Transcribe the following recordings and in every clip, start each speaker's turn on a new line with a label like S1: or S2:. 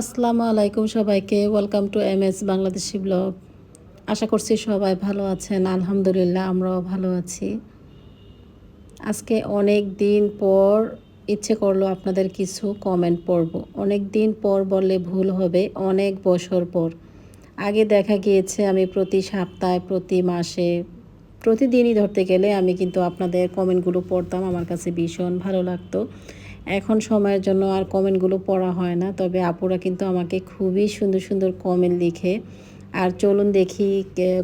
S1: আসসালামু আলাইকুম সবাইকে। Welcome to M S Bangladeshi blog আশা করছি সবাই ভালো আছেন। আলহামদুলিল্লাহ, আমরাও ভালো আছি। আজকে অনেক দিন পর ইচ্ছে করল আপনাদের কিছু কমেন্ট পড়ব। অনেক দিন পর বললে ভুল হবে, অনেক বছর পর। আগে দেখা গিয়েছে, আমি প্রতি সপ্তাহে, প্রতি মাসে, প্রতিদিনই ধরতে গেলে আমি কিন্তু আপনাদের কমেন্টগুলো পড়তাম। আমার কাছে ভীষণ ভালো লাগতো। এখন সময়ের জন্য আর কমেন্টগুলো পড়া হয় না, তবে আপুরা কিন্তু আমাকে খুবই সুন্দর সুন্দর কমেন্ট লিখে। আর চলুন দেখি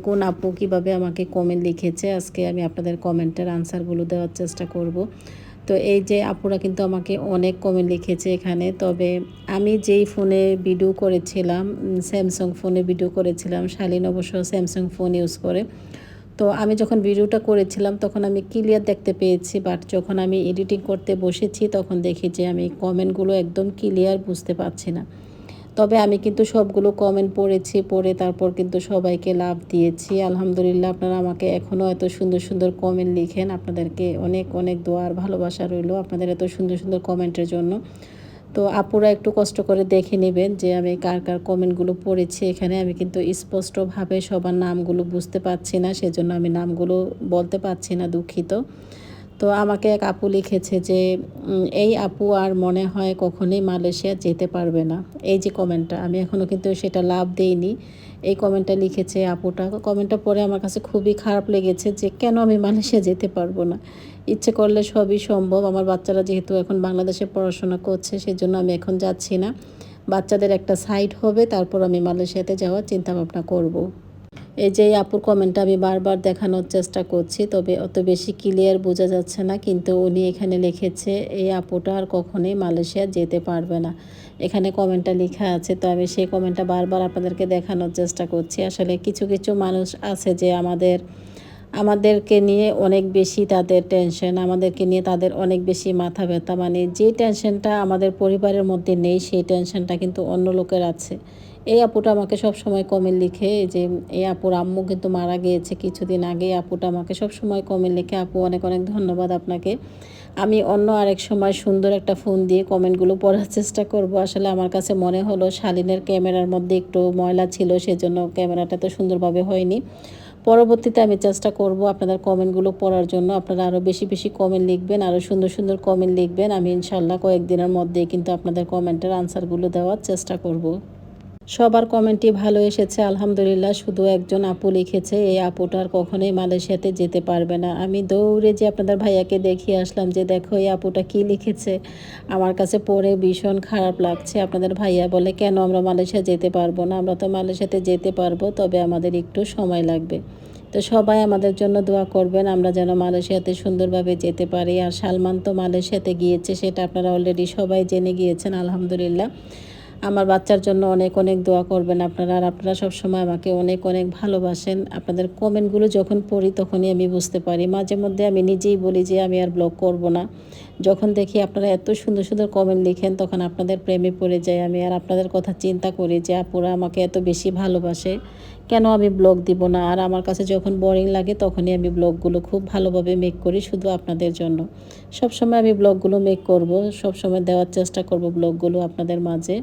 S1: কোন আপু কীভাবে আমাকে কমেন্ট লিখেছে। আজকে আমি আপনাদের কমেন্টের আনসারগুলো দেওয়ার চেষ্টা করব। তো এই যে আপুরা কিন্তু আমাকে অনেক কমেন্ট লিখেছে এখানে, তবে আমি যেই ফোনে ভিডিও করেছিলাম স্যামসাং ফোনে ভিডিও করেছিলাম, শালীন অবশ্য স্যামসাং ফোন ইউজ করে তো আমি যখন ভিডিওটা করেছিলাম, তখন আমি ক্লিয়ার দেখতে পেয়েছি বাট যখন আমি এডিটিং করতে বসেছি, তখন দেখি যে আমি কমেন্টগুলো একদম ক্লিয়ার বুঝতে পারছি না। তবে আমি কিন্তু সবগুলো কমেন্ট পড়েছি, পড়ে তারপর কিন্তু সবাইকে লাভ দিয়েছি। আলহামদুলিল্লাহ, আপনারা আমাকে এখনও এত সুন্দর সুন্দর কমেন্ট লিখেন। আপনাদেরকে অনেক অনেক দোয়ার ভালোবাসা রইল আপনাদের এত সুন্দর সুন্দর কমেন্টের জন্য। তো আপুরা একটু কষ্ট করে দেখে নেবেন যে আমি কার কার কমেন্টগুলো পড়েছি এখানে। আমি কিন্তু স্পষ্টভাবে সবার নামগুলো বুঝতে পারছি না, সেজন্য আমি নামগুলো বলতে পারছি না, দুঃখিত। তো আমাকে এক আপু লিখেছে যে এই আপু আর মনে হয় কখনোই মালয়েশিয়া যেতে পারবে না। এই যে কমেন্টটা, আমি এখনও কিন্তু সেটা লাভ দেইনি। এই কমেন্টটা লিখেছে আপুটা। কমেন্টটা পরে আমার কাছে খুবই খারাপ লেগেছে যে, কেন আমি মালয়েশিয়া যেতে পারব না? ইচ্ছে করলে সবই সম্ভব। আমার বাচ্চারা যেহেতু এখন বাংলাদেশে পড়াশোনা করছে, সেজন্য আমি এখন যাচ্ছি না। বাচ্চাদের একটা সাইড হবে, তারপর আমি মালয়েশিয়াতে যাওয়ার চিন্তা ভাবনা করব। এই যে আপুর কমেন্টটা আমি বারবার দেখানোর চেষ্টা করছি, তবে অত বেশি ক্লিয়ার বোঝা যাচ্ছে না, কিন্তু উনি এখানে লিখেছে, এই আপুটা আর কখনোই মালয়েশিয়া যেতে পারবে না। এখানে কমেন্টটা লেখা আছে, তো আমি সেই কমেন্টটা বারবার আপনাদেরকে দেখানোর চেষ্টা করছি। আসলে কিছু কিছু মানুষ আছে যে আমাদের আমাদেরকে নিয়ে অনেক বেশি তাদের টেনশন আমাদেরকে নিয়ে তাদের অনেক বেশি মাথা ব্যথা মানে যে টেনশনটা আমাদের পরিবারের মধ্যে নেই, সেই টেনশনটা কিন্তু অন্য লোকের আছে। এই আপুটা আমাকে সব সময় কমেন্ট লিখে যে, এই আপুর আম্মু কিন্তু মারা গিয়েছে কিছুদিন আগে আপুটা আমাকে সব সময় কমেন্ট লিখে, আপু অনেক অনেক ধন্যবাদ আপনাকে। আমি অন্য আরেক সময় সুন্দর একটা ফোন দিয়ে কমেন্টগুলো পড়ার চেষ্টা করব। আসলে আমার কাছে মনে হলো শালিনের ক্যামেরার মধ্যে একটু ময়লা ছিল, সেজন্য ক্যামেরাটা তো সুন্দরভাবে হয়নি। পরবর্তীতে আমি চেষ্টা করব আপনাদের কমেন্টগুলো পড়ার জন্য। আপনারা আরও বেশি বেশি কমেন্ট লিখবেন আরও সুন্দর সুন্দর কমেন্ট লিখবেন। আমি ইনশাল্লাহ কয়েকদিনের মধ্যে কিন্তু আপনাদের কমেন্টের আনসারগুলো দেওয়ার চেষ্টা করব। সবার কমেন্টই ভালো এসেছে, আলহামদুলিল্লাহ। শুধু একজন আপু লিখেছে, এই আপুটার কখনোই মালয়েশিয়াতে যেতে পারবে না। আমি দৌড়ে যে আপনাদের ভাইয়াকে দেখিয়ে আসলাম যে, দেখো, এই আপুটা কি লিখেছে? আমার কাছে পড়ে ভীষণ খারাপ লাগছে। আপনাদের ভাইয়া বলে, কেন আমরা মালয়েশিয়া যেতে পারব না? আমরা তো মালয়েশিয়াতে যেতে পারব, তবে আমাদের একটু সময় লাগবে। তো সবাই আমাদের জন্য দোয়া করবেন, আমরা যেন মালয়েশিয়াতে সুন্দরভাবে যেতে পারি। আর সালমান তো মালয়েশিয়াতে গিয়েছে, সেটা আপনারা অলরেডি সবাই জেনে গিয়েছেন, আলহামদুলিল্লাহ। আমার বাচ্চার জন্য অনেক অনেক দোয়া করবেন আপনারা। আর আপনারা সবসময় আমাকে অনেক অনেক ভালোবাসেন। আপনাদের কমেন্টগুলো যখন পড়ি তখনই আমি বুঝতে পারি। মাঝে মধ্যে আমি নিজেই বলি যে, আমি আর ব্লগ করব না। যখন দেখি আপনারা এত সুন্দর সুন্দর কমেন্ট লিখেন, তখন আপনাদের প্রেমে পড়ে যাই আমি। আর আপনাদের কথা চিন্তা করি যে, আপুরা আমাকে এত বেশি ভালোবাসে। কেন আমি ব্লগ দিব না? আর আমার কাছে যখন বোরিং লাগে তখনই আমি ব্লগগুলো খুব ভালোভাবে মেক করি শুধু আপনাদের জন্য। সবসময় আমি ব্লগগুলো মেক করব, সবসময় দেওয়ার চেষ্টা করব ব্লগগুলো আপনাদের মাঝে।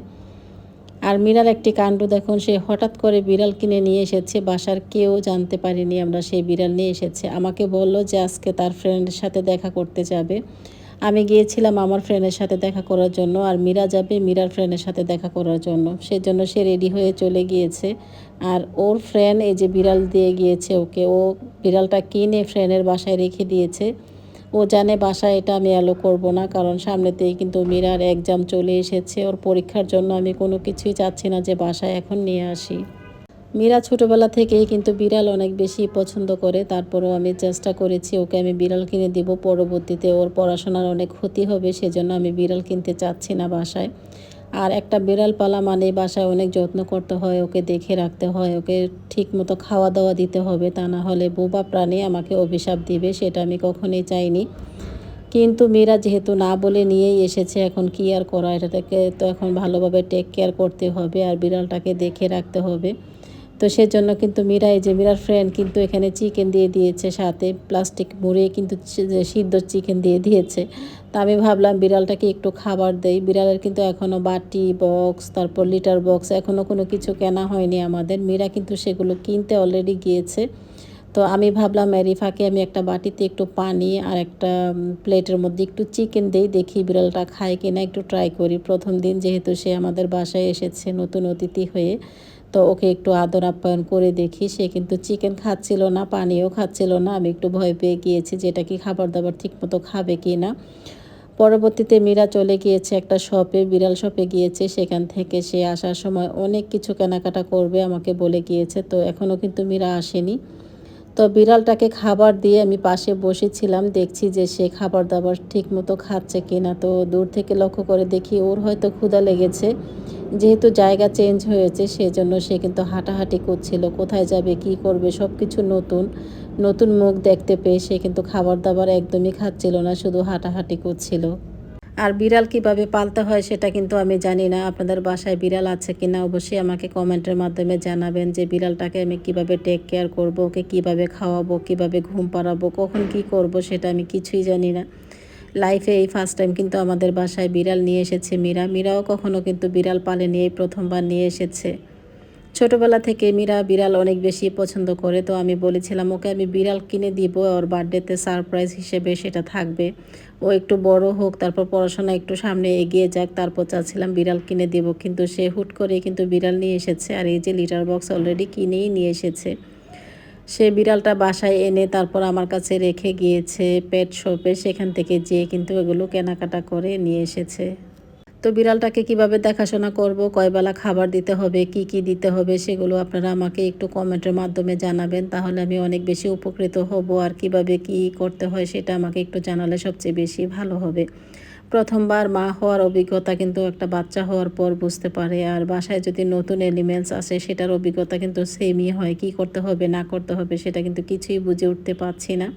S1: আর মীরার একটি কাণ্ড দেখুন, সে হঠাৎ করে বিড়াল কিনে নিয়ে এসেছে, বাসার কেউ জানতে পারিনি আমরা সেই বিড়াল নিয়ে এসেছে। আমাকে বলল যে আজকে তার ফ্রেন্ডের সাথে দেখা করতে যাবে। আমি গিয়েছিলাম আমার ফ্রেন্ডের সাথে দেখা করার জন্য আর মীরা যাবে মীরার ফ্রেন্ডের সাথে দেখা করার জন্য। সেজন্য সে রেডি হয়ে চলে গিয়েছে আর ওর ফ্রেন্ড এই যে বিড়াল দিয়ে গিয়েছে ওকে, ও বিড়ালটা কিনে ফ্রেন্ডের বাসায় রেখে দিয়েছে। ও জানে বাসায় এটা আমি অ্যালো করব না, কারণ সামনেতেই কিন্তু মীরার এক্সাম চলে এসেছে, ওর পরীক্ষার জন্য আমি কোনো কিছুই চাচ্ছি না যে বাসায় এখন নিয়ে আসি। মীরা ছোটোবেলা থেকেই কিন্তু বিড়াল অনেক বেশি পছন্দ করে, তারপরেও আমি চেষ্টা করেছি, ওকে আমি বিড়াল কিনে দিব, পরবর্তীতে ওর পড়াশোনার অনেক ক্ষতি হবে, সেজন্য আমি বিড়াল কিনতে চাচ্ছি না বাসায়। আর একটা বিড়াল পালা মানে বাসায় অনেক যত্ন করতে হয়, ওকে দেখে রাখতে হয়, ওকে ঠিক মতো খাওয়া দাওয়া দিতে হবে, তা না হলে বোবা প্রাণী আমাকে অভিশাপ দিবে, সেটা আমি কখনোই চাইনি। কিন্তু মেয়েরা যেহেতু না বলে নিয়েই এসেছে, এখন কি আর করা? এটাকে তো এখন ভালোভাবে টেক কেয়ার করতে হবে আর বিড়ালটাকে দেখে রাখতে হবে। তো সেজন্য কিন্তু মীরা, এই যে মীরার ফ্রেন্ড কিন্তু এখানে চিকেন দিয়ে দিয়েছে সাথে প্লাস্টিক মুড়িয়ে কিন্তু সিদ্ধ চিকেন দিয়ে দিয়েছে। তা আমি ভাবলাম বিড়ালটাকে একটু খাবার দেই। বিড়ালের কিন্তু এখনও বাটি, বক্স, তারপর লিটার বক্স এখনও কোনো কিছু কেনা হয়নি আমাদের। মীরা কিন্তু সেগুলো কিনতে অলরেডি গিয়েছে। তো আমি ভাবলাম রিফাকে আমি একটা বাটিতে একটু পানি আর একটা প্লেটের মধ্যে একটু চিকেন দিই, দেখি বিড়ালটা খায় কিনা, একটু ট্রাই করি। প্রথম দিন যেহেতু সে আমাদের বাসায় এসেছে নতুন অতিথি হয়ে। তো ওকে একটু আদর আপ্যায়ন করে দেখি। সে কিন্তু চিকেন খাচ্ছিল না, পানিও খাচ্ছিল না। আমি একটু ভয় পেয়ে গিয়েছি যেটা কি খাবার দাবার ঠিকমতো খাবে কি না। পরবর্তীতে মীরা চলে গিয়েছে একটা শপে বিড়াল শপে গিয়েছে। সেখান থেকে সে আসার সময় অনেক কিছু কেনাকাটা করবে, আমাকে বলে গিয়েছে। তো এখনও কিন্তু মীরা আসেনি। তো বিড়ালটাকে খাবার দিয়ে আমি পাশে বসেছিলাম। দেখছি যে সে খাবার দাবার ঠিক মতো খাচ্ছে কিনা। তো দূর থেকে লক্ষ্য করে দেখি ওর হয়তো ক্ষুধা লেগেছে। যেহেতু জায়গা চেঞ্জ হয়েছে, সেজন্য সে কিন্তু হাঁটাহাঁটি করছিল। কোথায় যাবে, কি করবে সব কিছু নতুন। নতুন মুখ দেখতে পেয়ে সে কিন্তু খাবার দাবার একদমই খাচ্ছিল না, শুধু হাঁটাহাঁটি করছিল। আর বিড়াল কীভাবে পালতে হয় সেটা কিন্তু আমি জানি না। আপনাদের বাসায় বিড়াল আছে কি না অবশ্যই আমাকে কমেন্টের মাধ্যমে জানাবেন যে বিড়ালটাকে আমি কীভাবে টেক কেয়ার করব, ওকে কীভাবে খাওয়াবো, কীভাবে ঘুম পাড়াবো, কখন কি করব সেটা আমি কিছুই জানি না। লাইফে এই ফার্স্ট টাইম কিন্তু আমাদের বাসায় বিড়াল নিয়ে এসেছে মীরা। মীরাও কখনও কিন্তু বিড়াল পালে নিয়েই প্রথমবার নিয়ে এসেছে। ছোটবেলা থেকে মীরা বিড়াল অনেক বেশি পছন্দ করে, তো আমি বলেছিলাম, ওকে আমি বিড়াল কিনে দিব, ওর বার্থডেতে সারপ্রাইজ হিসেবে সেটা থাকবে। ও একটু বড় হোক, তারপর পড়াশোনা একটু সামনে এগিয়ে যাক। তারপর চাচ্ছিলাম বিড়াল কিনে দিব, কিন্তু সে হুট করে কিন্তু বিড়াল নিয়ে এসেছে আর এই যে লিটার বক্স অলরেডি কিনেই নিয়ে এসেছে। সে বিড়ালটা বাসায় এনে তারপর আমার কাছে রেখে গিয়েছে পেট শপে সেখান থেকে যেয়ে কিন্তু এগুলো কেনাকাটা করে নিয়ে এসেছে। তো বিড়ালটাকে কীভাবে দেখাশোনা করব? কয়বেলা খাবার দিতে হবে? কি কি দিতে হবে? সেগুলো আপনারা আমাকে একটু কমেন্টের মাধ্যমে জানাবেন। তাহলে আমি অনেক বেশি উপকৃত হব। আর কীভাবে কি করতে হয় সেটা আমাকে একটু জানালে সবচেয়ে বেশি ভালো হবে। প্রথমবার মা হওয়ার অভিজ্ঞতা কিন্তু একটা বাচ্চা হওয়ার পর বুঝতে পারে। আর বাসায় যদি নতুন এলিমেন্টস আসে, সেটার অভিজ্ঞতা কিন্তু সেমই হয়। কি করতে হবে, না করতে হবে, সেটা কিন্তু কিছুই বুঝে উঠতে পারছি না।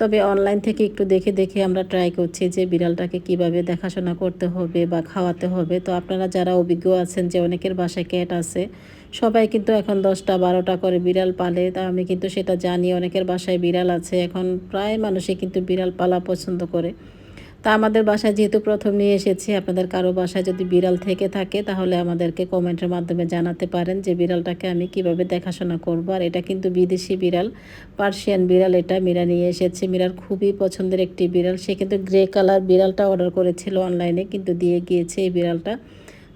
S1: তবে অনলাইন থেকে একটু দেখে দেখে আমরা ট্রাই করছি যে বিড়ালটাকে কীভাবে দেখাশোনা করতে হবে বা খাওয়াতে হবে। তো আপনারা যারা অভিজ্ঞ আছেন যে অনেকের বাসায় ক্যাট আছে, সবাই কিন্তু এখন দশটা বারোটা করে বিড়াল পালে। তা আমি কিন্তু সেটা জানি, অনেকের বাসায় বিড়াল আছে। এখন প্রায় মানুষই কিন্তু বিড়াল পালা পছন্দ করে। তা আমাদের বাসায় যেহেতু প্রথম নিয়ে এসেছি, আপনাদের কারও বাসায় যদি বিড়াল থেকে থাকে, তাহলে আমাদেরকে কমেন্টের মাধ্যমে জানাতে পারেন যে বিড়ালটাকে আমি কীভাবে দেখাশোনা করব। আর এটা কিন্তু বিদেশি বিড়াল, পার্সিয়ান বিড়াল এটা। মীরা নিয়ে এসেছে। মীরার খুবই পছন্দের একটি বিড়াল। সে কিন্তু গ্রে কালার বিড়ালটা অর্ডার করেছিল অনলাইনে, কিন্তু দিয়ে গিয়েছে এই বিড়ালটা।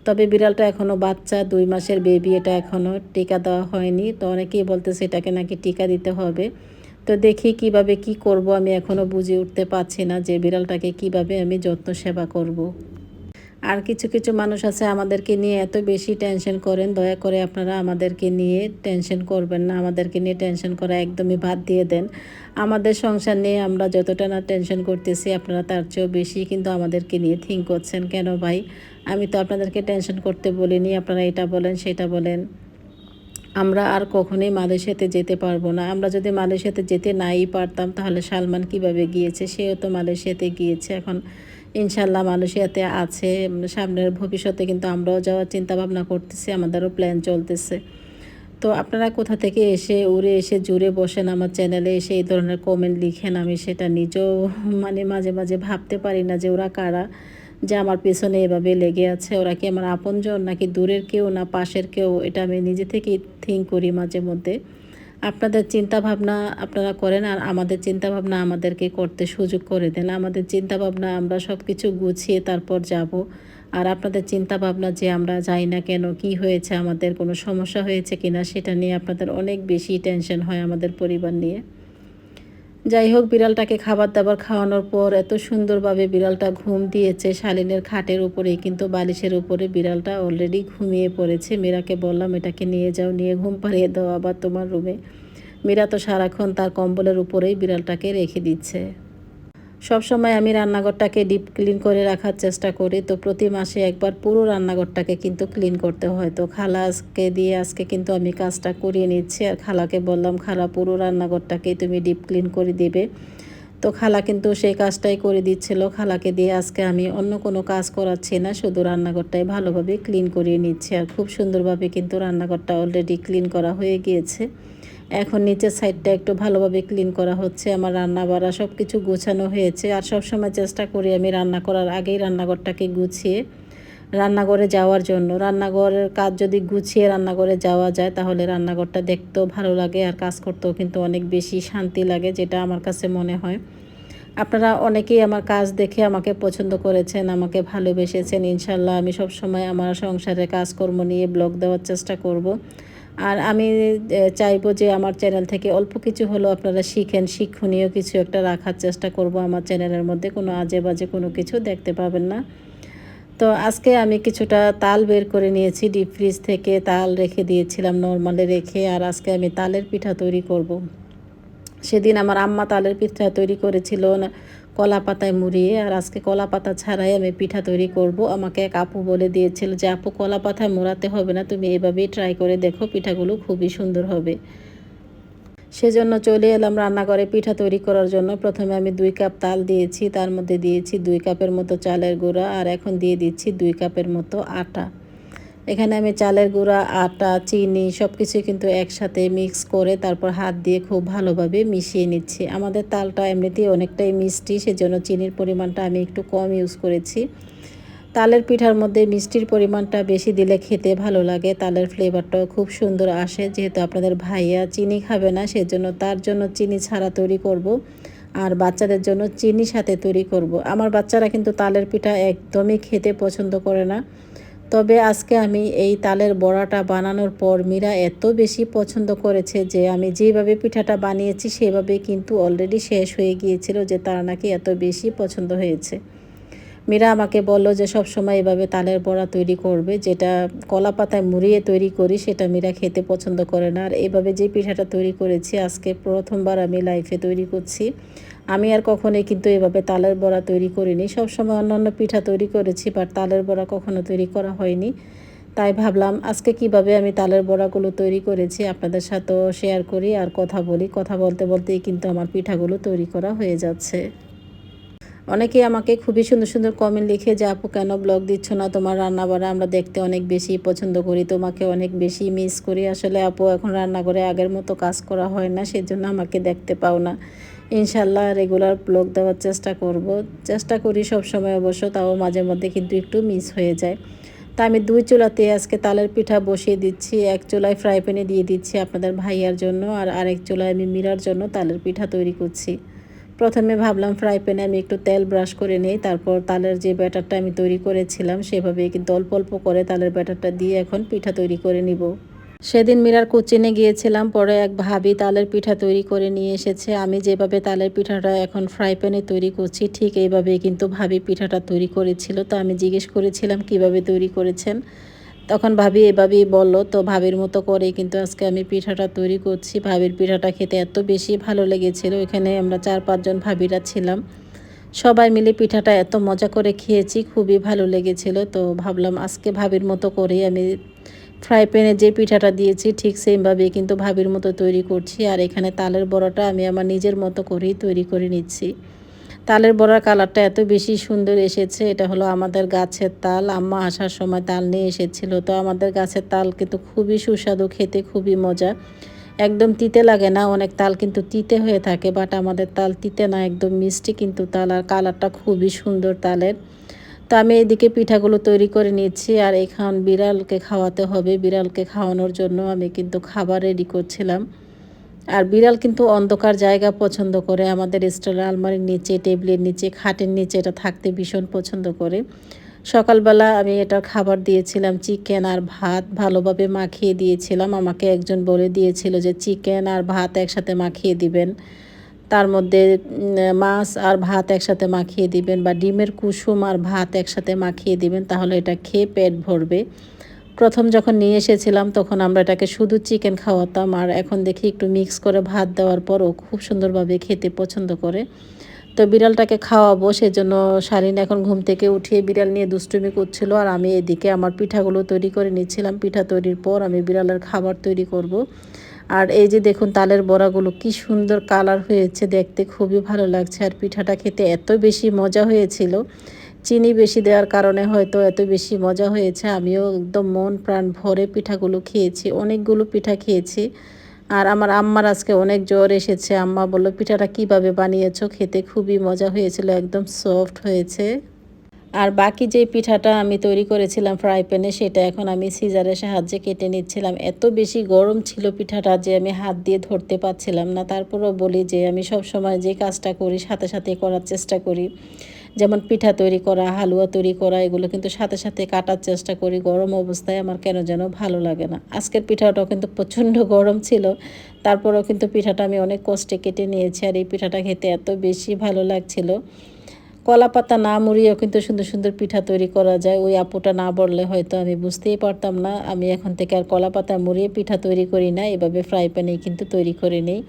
S1: তবে বিড়ালটা এখনও বাচ্চা, দুই মাসের বেবি এটা এখনও টিকা দেওয়া হয়নি। তো অনেকেই বলতেছে এটাকে নাকি টিকা দিতে হবে। তো দেখি কীভাবে কি করব, আমি এখনও বুঝে উঠতে পারছি না যে বিড়ালটাকে কীভাবে আমি যত্ন সেবা করব। আর কিছু কিছু মানুষ আছে আমাদেরকে নিয়ে এত বেশি টেনশন করেন, দয়া করে আপনারা আমাদেরকে নিয়ে টেনশন করবেন না, আমাদেরকে নিয়ে টেনশন করা একদমই বাদ দিয়ে দেন। আমাদের সংসার নিয়ে আমরা যতটা না টেনশন করতেছি, আপনারা তার চেয়েও বেশি কিন্তু আমাদেরকে নিয়ে থিঙ্ক করছেন। কেন ভাই? আমি তো আপনাদেরকে টেনশন করতে বলিনি, আপনারা এটা বলেন, সেটা বলেন। আমরা আর কখনোই মালয়েশিয়াতে যেতে পারব না। আমরা যদি মালয়েশিয়াতে যেতে নাই পারতাম, তাহলে সালমান কীভাবে গিয়েছে? সেও তো মালয়েশিয়াতে গিয়েছে এখন। ইনশাল্লাহ মালয়েশিয়াতে আছে। সামনের ভবিষ্যতে কিন্তু আমরাও যাওয়ার চিন্তা ভাবনা করতেছি, আমাদেরও প্ল্যান চলতেছে। তো আপনারা কোথা থেকে এসে, উড়ে এসে, জুড়ে বসেন আমার চ্যানেলে, এসে এই ধরনের কমেন্ট লিখেন। আমি সেটা নিজেও মানে মাঝে মাঝে ভাবতে পারি না যে ওরা কারা। যে আমার পেছনে এভাবে লেগে আছে, ওরা কি আমার আপনজন নাকি দূরের কেউ না পাশের কেউ? এটা আমি নিজে থেকেই থিঙ্ক করি মাঝে মধ্যে। আপনাদের চিন্তা ভাবনা আপনারা করেন আর আমাদের চিন্তা ভাবনা আমাদেরকে করতে সুযোগ করে দেন। আমাদের চিন্তা ভাবনা আমরা সব কিছু গুছিয়ে তারপর যাব। আর আপনাদের চিন্তা ভাবনা যে আমরা যাই না কেন, কি হয়েছে, আমাদের কোনো সমস্যা হয়েছে কিনা, সেটা নিয়ে আপনাদের অনেক বেশি টেনশন হয় আমাদের পরিবার নিয়ে। যাই হোক, বিড়ালটাকে খাবার দাবার খাওয়ানোর পর এত সুন্দরভাবে বিড়ালটা ঘুম দিয়েছে। শালিনের খাটের উপরেই কিন্তু বালিশের উপরে বিড়ালটা অলরেডি ঘুমিয়ে পড়েছে। মীরাকে বললাম, এটাকে নিয়ে যাও, নিয়ে ঘুম পাড়িয়ে দাও আবার তোমার রুমে মীরা তো সারাক্ষণ তার কম্বলের উপরেই বিড়ালটাকে রেখে দিচ্ছে। সব সময় আমি রান্নাঘরটাকে ডিপ ক্লিন করে রাখার চেষ্টা করি। তো প্রতি মাসে একবার পুরো রান্নাঘরটাকে কিন্তু ক্লিন করতে হয়। তো খালা আজকে দিয়ে আজকে কিন্তু আমি কাজটা করিয়ে নিচ্ছি। আর খালাকে বললাম, খালা, পুরো রান্নাঘরটাকে তুমি ডিপ ক্লিন করে দেবে। তো খালা কিন্তু সেই কাজটাই করে দিচ্ছিল। খালাকে দিয়ে আজকে আমি অন্য কোনো কাজ করাচ্ছি না, শুধু রান্নাঘরটাই ভালোভাবে ক্লিন করিয়ে নিচ্ছি। আর খুব সুন্দরভাবে কিন্তু রান্নাঘরটা অলরেডি ক্লিন করা হয়ে গিয়েছে। এখন নিচের সাইডটা একটু ভালোভাবে ক্লিন করা হচ্ছে, আমার রান্না বাড়া সব কিছু গোছানো হয়েছে, আর সবসময় চেষ্টা করি আমি রান্না করার আগেই রান্নাঘরটাকে গুছিয়ে রান্নাঘরে যাওয়ার জন্য। রান্নাঘরের কাজ যদি গুছিয়ে রান্নাঘরে যাওয়া যায়, তাহলে রান্নাঘরটা দেখতেও ভালো লাগে আর কাজ করতেও কিন্তু অনেক বেশি শান্তি লাগে, যেটা আমার কাছে মনে হয়। আপনারা অনেকেই আমার কাজ দেখে আমাকে পছন্দ করেছেন, আমাকে ভালোবেসেছেন, ইনশাল্লাহ আমি সব সময় আমার সংসারের কাজকর্ম নিয়ে ব্লগ দেওয়ার চেষ্টা করব। আর আমি চাইব যে আমার চ্যানেল থেকে অল্প কিছু হলেও আপনারা শিখেন, শিক্ষণীয় কিছু একটা রাখার চেষ্টা করব আমার চ্যানেলের মধ্যে। কোনো আজে বাজে কোনো কিছু দেখতে পাবেন না। তো আজকে আমি কিছুটা তাল বের করে নিয়েছি, ডিপ ফ্রিজ থেকে তাল রেখে দিয়েছিলাম, নর্মালে রেখে। আর আজকে আমি তালের পিঠা তৈরি করব। সেদিন আমার আম্মা তালের পিঠা তৈরি করেছিল কলা পাতায় মুড়িয়ে আর আজকে কলা পাতা ছাড়াই আমি পিঠা তৈরি করব। আমাকে এক আপু বলে দিয়েছিল যে, আপু, কলা পাতায় মোড়াতে হবে না, তুমি এভাবেই ট্রাই করে দেখো, পিঠাগুলো খুবই সুন্দর হবে। সেজন্য চলে এলাম রান্নাঘরে পিঠা তৈরি করার জন্য। প্রথমে আমি দুই কাপ তাল দিয়েছি, তার মধ্যে দিয়েছি দুই কাপের মতো চালের গুঁড়া, আর এখন দিয়ে দিচ্ছি দুই কাপের মতো আটা। এখানে আমি চালের গুঁড়া, আটা, চিনি সব কিছু কিন্তু একসাথে মিক্স করে তারপর হাত দিয়ে খুব ভালোভাবে মিশিয়ে নিচ্ছি আমাদের তালটা এমনিতেই অনেকটাই মিষ্টি, সেজন্য চিনির পরিমাণটা আমি একটু কম ইউজ করেছি তালের পিঠার মধ্যে মিষ্টির পরিমাণটা বেশি দিলে খেতে ভালো লাগে, তালের ফ্লেভারটাও খুব সুন্দর আসে যেহেতু আপনাদের ভাইয়া চিনি খাবে না, সেজন্য তার জন্য চিনি ছাড়া তৈরি করব। আর বাচ্চাদের জন্য চিনি সাথে তৈরি করব। আমার বাচ্চারা কিন্তু তালের পিঠা একদমই খেতে পছন্দ করে না তবে আজকে আমি এই তালের বড়াটা বানানোর পর মীরা এত বেশি পছন্দ করেছে যে আমি যেভাবে পিঠাটা বানিয়েছি সেভাবে কিন্তু অলরেডি শেষ হয়ে গিয়েছিল যে তারা নাকি এত বেশি পছন্দ হয়েছে। মীরা আমাকে বলল যে সব সময় এভাবে তালের বড়া তৈরি করবে, যেটা কলা পাতায় মুড়িয়ে তৈরি করি সেটা মীরা খেতে পছন্দ করে না। আর এভাবে যে পিঠাটা তৈরি করেছি, আজকে প্রথমবার আমি লাইফে তৈরি করছি। আমি আর কখনোই কিন্তু এভাবে তালের বড়া তৈরি করিনি। সবসময় অন্যান্য পিঠা তৈরি করেছি বাট তালের বড়া কখনো তৈরি করা হয়নি। তাই ভাবলাম, আজকে কীভাবে আমি তালের বড়াগুলো তৈরি করেছি আপনাদের সাথেও শেয়ার করি আর কথা বলি। কথা বলতে বলতেই কিন্তু আমার পিঠাগুলো তৈরি করা হয়ে যাচ্ছে। অনেকেই আমাকে খুবই সুন্দর সুন্দর কমেন্ট লিখে, যে আপু কেন ব্লগ দিচ্ছ না? তোমার রান্না বান্না আমরা দেখতে অনেক বেশি পছন্দ করি, তোমাকে অনেক বেশি মিস করি। আসলে আপু এখন রান্না করে আগের মতো কাজ করা হয় না, সেজন্য আমাকে দেখতে পাও না। ইনশাল্লাহ রেগুলার ব্লগ দেওয়ার চেষ্টা করব। চেষ্টা করি সব সময় অবশ্য, তাও মাঝে মধ্যে কিন্তু একটু মিস হয়ে যায়। তা আমি দুই চুলাতে আজকে তালের পিঠা বসিয়ে দিচ্ছি, এক চুলায় ফ্রাই প্যানে দিয়ে দিচ্ছি আপনাদের ভাইয়ার জন্য, আর আরেক চুলায় আমি মিরার জন্য তালের পিঠা তৈরি করছি। প্রথমে ভাবলাম ফ্রাই প্যানে আমি একটু তেল ব্রাশ করে নিই, তারপর তালের যে ব্যাটারটা আমি তৈরি করেছিলাম, সেভাবে কিন্তু অল্প অল্প করে তালের ব্যাটারটা দিয়ে এখন পিঠা তৈরি করে নিব। সেদিন মিরার কোচিনে গিয়েছিলাম, পরে এক ভাবি তালের পিঠা তৈরি করে নিয়ে এসেছে। আমি যেভাবে তালের পিঠাটা এখন ফ্রাই প্যানে তৈরি করছি, ঠিক এইভাবেই কিন্তু ভাবি পিঠাটা তৈরি করেছিল। তো আমি জিজ্ঞেস করেছিলাম, কীভাবে তৈরি করেছেন? তখন ভাবি এভাবেই বলল, তো ভাবির মতো করেই কিন্তু আজকে আমি পিঠাটা তৈরি করছি। ভাবির পিঠাটা খেতে এত বেশি ভালো লেগেছিল, এখানে আমরা চার পাঁচজন ভাবিরা ছিলাম। সবাই মিলে পিঠাটা এত মজা করে খেয়েছি, খুবই ভালো লেগেছিল। তো ভাবলাম আজকে ভাবির মতো করেই আমি ফ্রাই প্যানে যে পিঠাটা দিয়েছি ঠিক সেমভাবে কিন্তু ভাবির মতো তৈরি করছি। আর এখানে তালের বড়াটা আমি আমার নিজের মতো করেই তৈরি করে নিচ্ছি। তালের বড়ার কালারটা এত বেশি সুন্দর এসেছে, এটা হলো আমাদের গাছের তাল। আম্মা আসার সময় তাল নিয়ে এসেছিল, তো আমাদের গাছের তাল কিন্তু খুবই সুস্বাদু, খেতে খুবই মজা। একদম তিতে লাগে না, অনেক তাল কিন্তু তিতে হয়ে থাকে বাট আমাদের তাল তিতে না, একদম মিষ্টি কিন্তু তাল। আর কালারটা খুবই সুন্দর তালের। তো আমি এদিকে পিঠাগুলো তৈরি করে নিচ্ছি আর এখন বিড়ালকে খাওয়াতে হবে। বিড়ালকে খাওয়ানোর জন্য আমি কিন্তু খাবার রেডি করছিলাম। আর বিড়াল কিন্তু অন্ধকার জায়গা পছন্দ করে। আমাদের স্টোর আলমারির নিচে, টেবিলের নিচে, খাটের নিচে এটা থাকতে ভীষণ পছন্দ করে। সকালবেলা আমি এটার খাবার দিয়েছিলাম চিকেন আর ভাত। ভালোভাবে মাখিয়ে দিয়েছিলাম। আমাকে একজন বলে দিয়েছিল যে, চিকেন আর ভাত একসাথে মাখিয়ে দিবেন। তার মধ্যে মাছ আর ভাত একসাথে মাখিয়ে দিবেন বা ডিমের কুসুম আর ভাত একসাথে মাখিয়ে দিবেন, তাহলে এটা খেয়ে পেট ভরবে। প্রথম যখন নিয়ে এসেছিলাম, তখন আমরা এটাকে শুধু চিকেন খাওয়াতাম আর এখন দেখি একটু মিক্স করে ভাত দেওয়ার পর ও খুব সুন্দরভাবে খেতে পছন্দ করে। তো বিড়ালটাকে খাওয়াবো, সেজন্য শালীন এখন ঘুম থেকে উঠিয়ে বিড়াল নিয়ে দুষ্টুমি করছিল আর আমি এদিকে আমার পিঠাগুলো তৈরি করে নিচ্ছিলাম। পিঠা তৈরির পর আমি বিড়ালের খাবার তৈরি করব। আর এই যে দেখুন, তালের বড়াগুলো কি সুন্দর কালার হয়েছে, দেখতে খুবই ভালো লাগছে। আর পিঠাটা খেতে এত বেশি মজা হয়েছিল। চিনি বেশি দেওয়ার কারণে হয়তো এত বেশি মজা হয়েছে। আমিও একদম মন প্রাণ ভরে পিঠাগুলো খেয়েছি, অনেকগুলো পিঠা খেয়েছি। আর আমার আম্মার আজকে অনেক জ্বর এসেছে। আম্মা বলল, পিঠাটা কীভাবে বানিয়েছো? খেতে খুবই মজা হয়েছিল, একদম সফট হয়েছে। আর বাকি যে পিঠাটা আমি তৈরি করেছিলাম ফ্রাই প্যানে সেটা এখন আমি সিজারের সাহায্যে কেটে নিচ্ছিলাম। এত বেশি গরম ছিল পিঠাটা যে আমি হাত দিয়ে ধরতে পারছিলাম না। তারপরও বলি যে আমি সব সময় যে কাজটা করি, সাথে সাথে করার চেষ্টা করি। যেমন পিঠা তৈরি করা, হালুয়া তৈরি করা, এগুলো কিন্তু সাথে সাথে কাটার চেষ্টা করি। গরম অবস্থায় আমার কেন যেন ভালো লাগে না। আজকের পিঠাটাও কিন্তু প্রচণ্ড গরম ছিল। তারপরেও কিন্তু পিঠাটা আমি অনেক কষ্টে কেটে নিয়েছি আর এই পিঠাটা খেতে এত বেশি ভালো লাগছিল। কলা পাতা না মুড়িয়েও কিন্তু সুন্দর সুন্দর পিঠা তৈরি করা যায়। ওই আপুটা না বললে হয়তো আমি বুঝতেই পারতাম না। আমি এখন থেকে আর কলা পাতা মুড়িয়ে পিঠা তৈরি করি না। এভাবে ফ্রাই প্যানেই কিন্তু তৈরি করে নিই।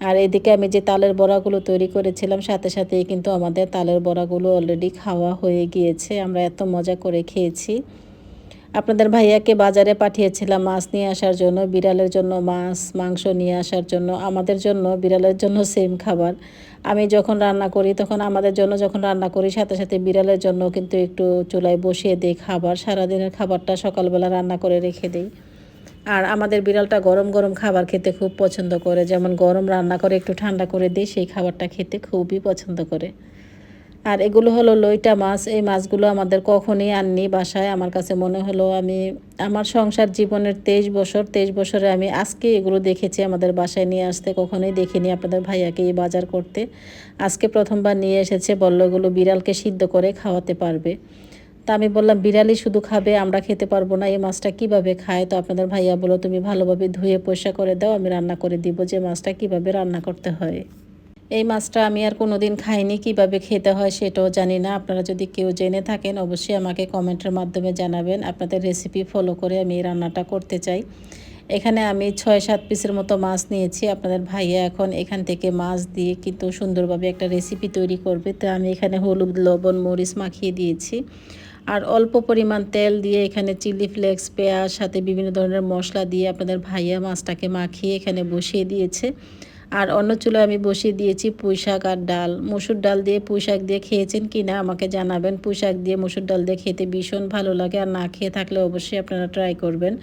S1: আর এদিকে আমি যে তালের বড়াগুলো তৈরি করেছিলাম, সাথে সাথেই কিন্তু আমাদের তালের বড়াগুলো অলরেডি খাওয়া হয়ে গিয়েছে। আমরা এত মজা করে খেয়েছি। আপনাদের ভাইয়াকে বাজারে পাঠিয়েছিলাম মাছ নিয়ে আসার জন্য, বিড়ালের জন্য মাছ, মাংস নিয়ে আসার জন্য, আমাদের জন্য, বিড়ালের জন্য সেম খাবার। আমি যখন রান্না করি তখন আমাদের জন্য যখন রান্না করি সাথে সাথে বিড়ালের জন্য কিন্তু একটু চুলায় বসিয়ে দিই খাবার, সারাদিনের খাবারটা সকালবেলা রান্না করে রেখে দিই। আর আমাদের বিড়ালটা গরম গরম খাবার খেতে খুব পছন্দ করে, যেমন গরম রান্না করে একটু ঠান্ডা করে দিই, সেই খাবারটা খেতে খুবই পছন্দ করে। আর এগুলো হলো লইটা মাছ। এই মাছগুলো আমাদের কখনই আননি বাসায়। আমার কাছে মনে হলো আমি, আমার সংসার জীবনের তেইশ বছর, তেইশ বছরে আমি আজকে এগুলো দেখেছি আমাদের বাসায় নিয়ে আসতে। কখনোই দেখিনি আপনাদের ভাইয়াকে এই বাজার করতে। আজকে প্রথমবার নিয়ে এসেছে, বলল এগুলো বিড়ালকে সিদ্ধ করে খাওয়াতে পারবে। তা আমি বললাম, বিড়ালই শুধু খাবে, আমরা খেতে পারব না, এই মাছটা কীভাবে খায়? তো আপনাদের ভাইয়া বলো তুমি ভালোভাবে ধুয়ে, পয়সা করে দাও, আমি রান্না করে দিব যে মাছটা কীভাবে রান্না করতে হয়। এই মাছটা আমি আর কোনো দিন খাইনি, কীভাবে খেতে হয় সেটাও জানি না। আপনারা যদি কেউ জেনে থাকেন, অবশ্যই আমাকে কমেন্টের মাধ্যমে জানাবেন। আপনাদের রেসিপি ফলো করে আমি রান্নাটা করতে চাই। এখানে আমি ছয় সাত পিসের মতো মাছ নিয়েছি। আপনাদের ভাইয়া এখন এখান থেকে মাছ দিয়ে কিন্তু সুন্দরভাবে একটা রেসিপি তৈরি করবে। তো আমি এখানে হলুদ, লবণ, মরিচ মাখিয়ে দিয়েছি। আর অল্প পরিমাণ তেল দিয়ে এখানে চিলি ফ্লেক্স, পেঁয়াজ, সাথে বিভিন্ন ধরনের মশলা দিয়ে আপনাদের ভাইয়া মাছটাকে মাখিয়ে এখানে বসিয়ে দিয়েছে। আর অন্য চুলায় আমি বসিয়ে দিয়েছি পুঁই শাক আর ডাল। মসুর ডাল দিয়ে পুঁই শাক দিয়ে খেয়েছেন কি না আমাকে জানাবেন। পুঁই শাক দিয়ে মসুর ডাল দিয়ে খেতে ভীষণ ভালো লাগে আর না খেয়ে থাকলে অবশ্যই আপনারা ট্রাই করবেন।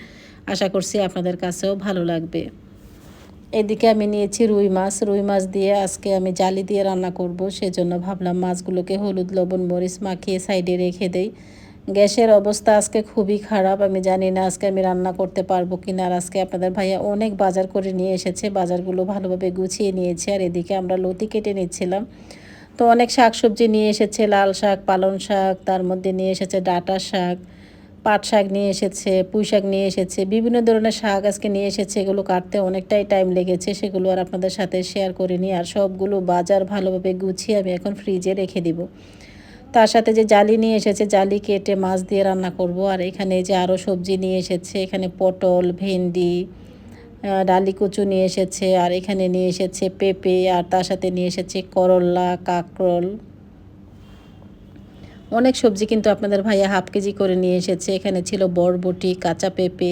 S1: আশা করছি আপনাদের কাছেও ভালো লাগবে। এদিকে আমি নিয়েছি রুই মাছ। রুই মাছ দিয়ে আজকে আমি জালি দিয়ে রান্না করব। সেজন্য ভাবলাম মাছগুলোকে হলুদ, লবণ, মরিচ মাখিয়ে সাইডে রেখে দেই। গ্যাসের অবস্থা আজকে খুবই খারাপ, আমি জানি না আজকে আমি রান্না করতে পারব কি না আর আজকে আপনাদের ভাইয়া অনেক বাজার করে নিয়ে এসেছে, বাজারগুলো ভালোভাবে গুছিয়ে নিয়েছে আর এদিকে আমরা লতি কেটে নিচ্ছিলাম। তো অনেক শাক সবজি নিয়ে এসেছে, লাল শাক, পালং শাক, তার মধ্যে নিয়ে এসেছে ডাটা শাক, পাট শাক নিয়ে এসেছে, পুঁই শাক নিয়ে এসেছে, বিভিন্ন ধরনের শাক আজকে নিয়ে এসেছে, এগুলো কাটতে অনেকটাই টাইম লেগেছে, সেগুলো আর আপনাদের সাথে শেয়ার করে নিই আর সবগুলো বাজার ভালোভাবে গুছিয়ে আমি এখন ফ্রিজে রেখে দিব। তার সাথে যে জালি নিয়ে এসেছে, জালি কেটে মাছ দিয়ে রান্না করব। আর এখানে যে আরও সবজি নিয়ে এসেছে, এখানে পটল, ভেন্ডি ডালি কচু নিয়ে এসেছে, আর এখানে নিয়ে এসেছে পেঁপে, আর তার সাথে নিয়ে এসেছে করল্লা কাকরল। অনেক সবজি কিন্তু আপনাদের ভাইয়া হাফ কেজি করে নিয়ে এসেছে। এখানে ছিল বরবটি, কাঁচা পেঁপে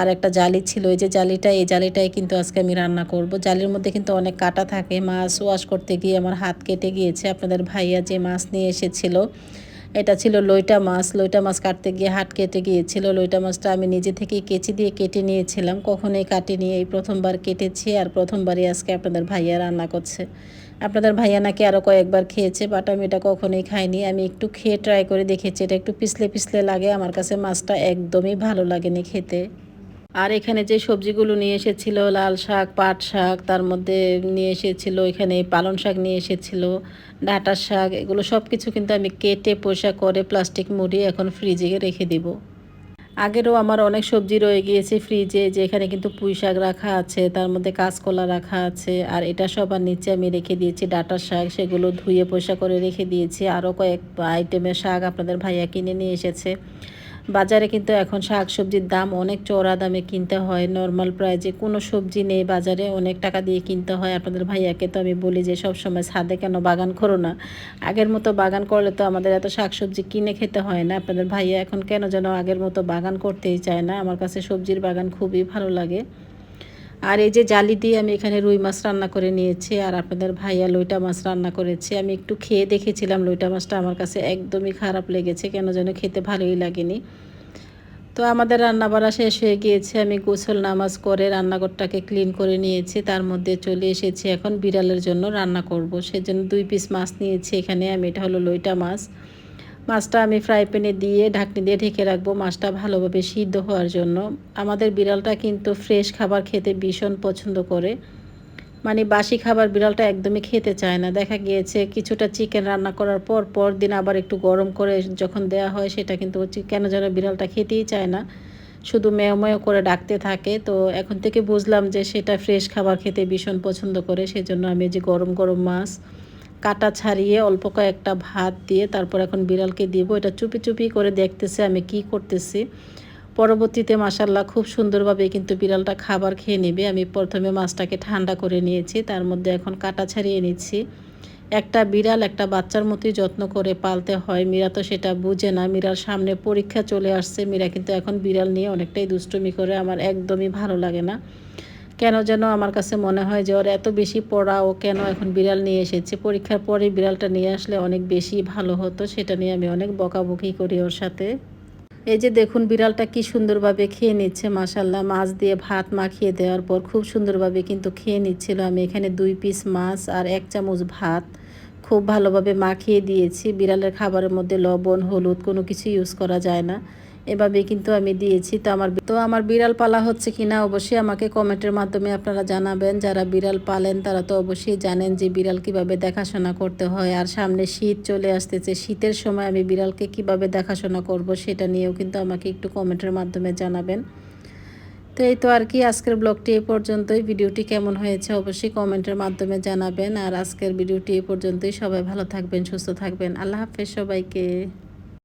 S1: আর একটা জালি ছিল, এই যে জালিটা, এই জালিটাই কিন্তু আজকে আমি রান্না করব। জালির মধ্যে কিন্তু অনেক কাটা থাকে, মাছ ওয়াশ করতে গিয়ে আমার হাত কেটে গিয়েছে। আপনাদের ভাইয়া যে মাছ নিয়ে এসেছিল, এটা ছিল লইটা মাছ। লইটা মাছ কাটতে গিয়ে হাত কেটে গিয়েছিল। লইটা মাছটা আমি নিজে থেকেই কেচি দিয়ে কেটে নিয়েছিলাম। কখনোই কাটিনি, এই প্রথমবার কেটেছি আর প্রথমবারই আজকে আপনাদের ভাইয়া রান্না করছে। আপনাদের ভাইয়া নাকি আরও কয়েকবার খেয়েছে বাট আমি এটা কখনোই খাইনি। আমি একটু খেয়ে ট্রাই করে দেখেছি, এটা একটু পিছলে পিছলে লাগে। আমার কাছে মাছটা একদমই ভালো লাগেনি খেতে। আর এখানে যে সবজিগুলো নিয়ে এসেছিল, লাল শাক, পাট শাক, তার মধ্যে নিয়ে এসেছিল, এখানে পালং শাক নিয়ে এসেছিল ডাঁটার শাক, এগুলো সব কিছু কিন্তু আমি কেটে পোষা করে প্লাস্টিক মুড়ি এখন ফ্রিজে রেখে দিব। আগেরও আমার অনেক সবজি রয়ে গিয়েছে ফ্রিজে যে এখানে কিন্তু পুঁই শাক রাখা আছে, তার মধ্যে কাঁচকলা রাখা আছে, আর এটা সবার নিচে আমি রেখে দিয়েছি ডাটার শাক, সেগুলো ধুয়ে পোষা করে রেখে দিয়েছি। আরও কয়েক আইটেমের শাক আপনাদের ভাইয়া কিনে নিয়ে এসেছে। বাজারে কিন্তু এখন শাক সবজির দাম অনেক চড়া দামে কিনতে হয়। নর্মাল প্রাইজে কোনো সবজি নেই বাজারে, অনেক টাকা দিয়ে কিনতে হয়। আপনাদের ভাইয়াকে তো আমি বলি যে সব সময় ছাদে কেন বাগান করো না? আগের মতো বাগান করলে তো আমাদের এত শাক সবজি কিনে খেতে হয় না। আপনাদের ভাইয়া এখন কেন যেন আগের মতো বাগান করতেই চায় না? আমার কাছে সবজির বাগান খুবই ভালো লাগে। আর এই যে জালি দিয়ে আমি এখানে রুই মাছ রান্না করে নিয়েছি, আর আপনাদের ভাইয়া লইটা মাছ রান্না করেছে। আমি একটু খেয়ে দেখেছিলাম লইটা মাছটা, আমার কাছে একদমই খারাপ লেগেছে, কেন যেন খেতে ভালোই লাগেনি। তো আমাদের রান্না বাড়া শেষ হয়ে গিয়েছে, আমি গোসল নামাজ করে রান্নাঘরটাকে ক্লিন করে নিয়েছি, তার মধ্যে চলে এসেছি এখন বিড়ালের জন্য রান্না করব। সেজন্য দুই পিস মাছ নিয়েছি, এখানে আমি, এটা হলো লইটা মাছ। মাছটা আমি ফ্রাই প্যানে দিয়ে ঢাকনি দিয়ে ঢেকে রাখব মাছটা ভালোভাবে সিদ্ধ হওয়ার জন্য। আমাদের বিড়ালটা কিন্তু ফ্রেশ খাবার খেতে ভীষণ পছন্দ করে। মানে বাসি খাবার বিড়ালটা একদমই খেতে চায় না। দেখা গিয়েছে কিছুটা চিকেন রান্না করার পর পর দিন আবার একটু গরম করে যখন দেয়া হয় সেটা কিন্তু কেন যেন বিড়ালটা খেতেই চায় না। শুধু মেয় মেয় করে ডাকতে থাকে। তো এখন থেকে বুঝলাম যে সেটা ফ্রেশ খাবার খেতে ভীষণ পছন্দ করে। সেজন্য আমি যে গরম গরম মাছ কাটা ছাড়িয়ে অল্প কয়েকটা ভাত দিয়ে তারপর এখন বিড়ালকে দিব। এটা চুপি চুপি করে দেখতেছে আমি কি করতেছি। পরবর্তীতে মাসাল্লাহ খুব সুন্দরভাবে কিন্তু বিড়ালটা খাবার খেয়ে নেবে। আমি প্রথমে মাছটাকে ঠান্ডা করে নিয়েছি, তার মধ্যে এখন কাটা ছাড়িয়ে নিচ্ছি। একটা বিড়াল একটা বাচ্চার মতোই যত্ন করে পালতে হয়। মীরা তো সেটা বুঝে না। মীরার সামনে পরীক্ষা চলে আসছে। মীরা কিন্তু এখন বিড়াল নিয়ে অনেকটাই দুষ্টুমি করে। আমার একদমই ভালো লাগে না। কেন যেন আমার কাছে মনে হয় যে ওর এত বেশি পড়া, ও কেন এখন বিড়াল নিয়ে এসেছে? পরীক্ষার পরে বিড়ালটা নিয়ে আসলে অনেক বেশি ভালো হতো, সেটা নিয়ে আমি অনেক বকাবকি করি ওর সাথে। এই যে দেখুন বিড়ালটা কি সুন্দরভাবে খেয়ে নিচ্ছে মাসাল্লাহ মাছ দিয়ে ভাত মাখিয়ে দেওয়ার পর খুব সুন্দরভাবে কিন্তু খেয়ে নিচ্ছিল। আমি এখানে দুই পিস মাছ আর এক চামচ ভাত খুব ভালোভাবে মাখিয়ে দিয়েছি। বিড়ালের খাবারের মধ্যে লবণ, হলুদ কোনো কিছু ইউজ করা যায় না। এভাবে কিন্তু আমি দিয়েছি। তো আমার তো আমার বিড়াল পালা হচ্ছে কিনা অবশ্যই আমাকে কমেন্টের মাধ্যমে আপনারা জানাবেন। যারা বিড়াল পালেন, তারা তো অবশ্যই জানেন যে বিড়াল কীভাবে দেখাশোনা করতে হয়। আর সামনে শীত চলে আসতেছে, শীতের সময় আমি বিড়ালকে কীভাবে দেখাশোনা করব সেটা নিয়েও কিন্তু আমাকে একটু কমেন্টের মাধ্যমে জানাবেন। তো এই তো আর কি, আজকের ব্লগটি এ পর্যন্তই। ভিডিওটি কেমন হয়েছে অবশ্যই কমেন্টের মাধ্যমে জানাবেন। আর আজকের ভিডিওটি এ পর্যন্তই। সবাই ভালো থাকবেন, সুস্থ থাকবেন। আল্লাহ হাফেজ সবাইকে।